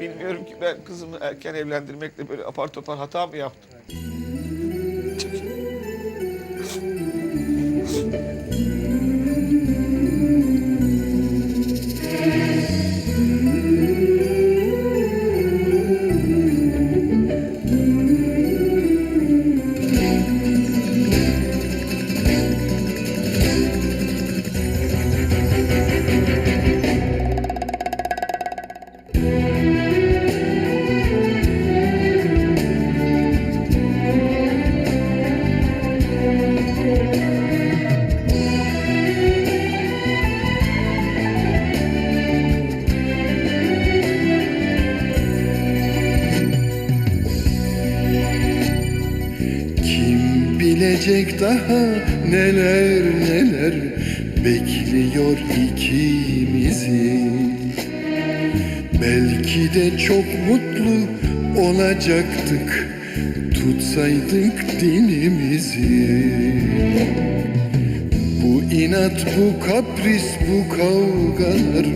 Bilmiyorum ki ben kızımı erken evlendirmekle böyle apar topar hata mı yaptım? Kim bilecek daha neler neler bekliyor ikimizi. Belki de çok mutlu olacaktık tutsaydık dinimizi. Bu inat, bu kapris, bu kavgalar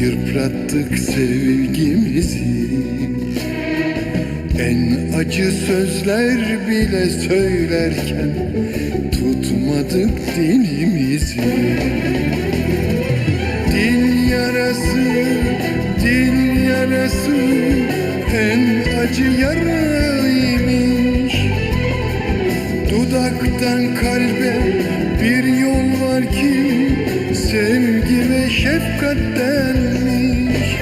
yıprattık sevgimizi en acı sözler bile söylerken tutmadık dilimizi. Dil yarası, dil yarası en acı yaraymış. Dudaktan kalbe bir yol var ki sevgi ve şefkattenmiş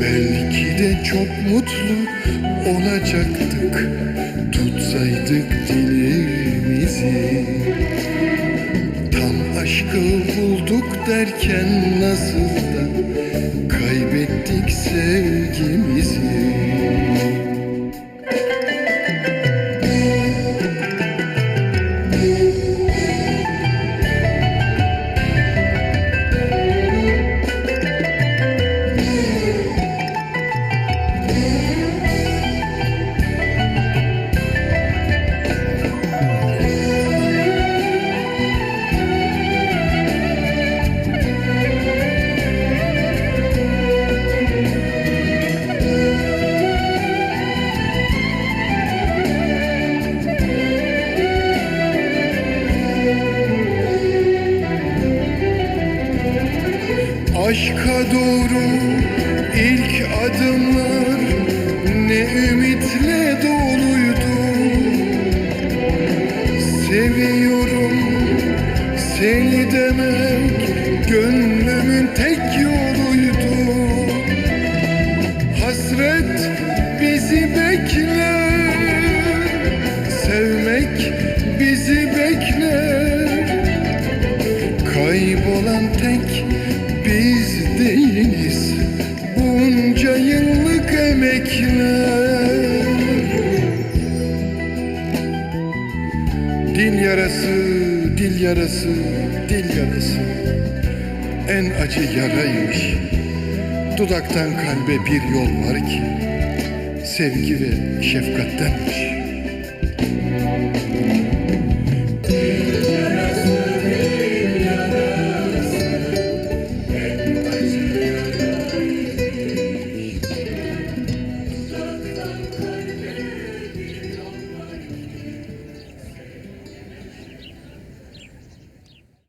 Belki de çok mutlu olacaktık. Tutsaydık dilimizi. Tam aşkı bulduk derken nasıl da Aşka doğru ilk adımlar ne ümitle doluydu. Seviyorum seni demek gönlümün tek yoluydu. Hasret bizi bekler Sevmek bizi bekler. Kaybolan tek değiliz Bunca yıllık emekler. Dil yarası, dil yarası, dil yarası. En acı yaraymış. Dudaktan kalbe bir yol var ki Sevgi ve şefkattenmiş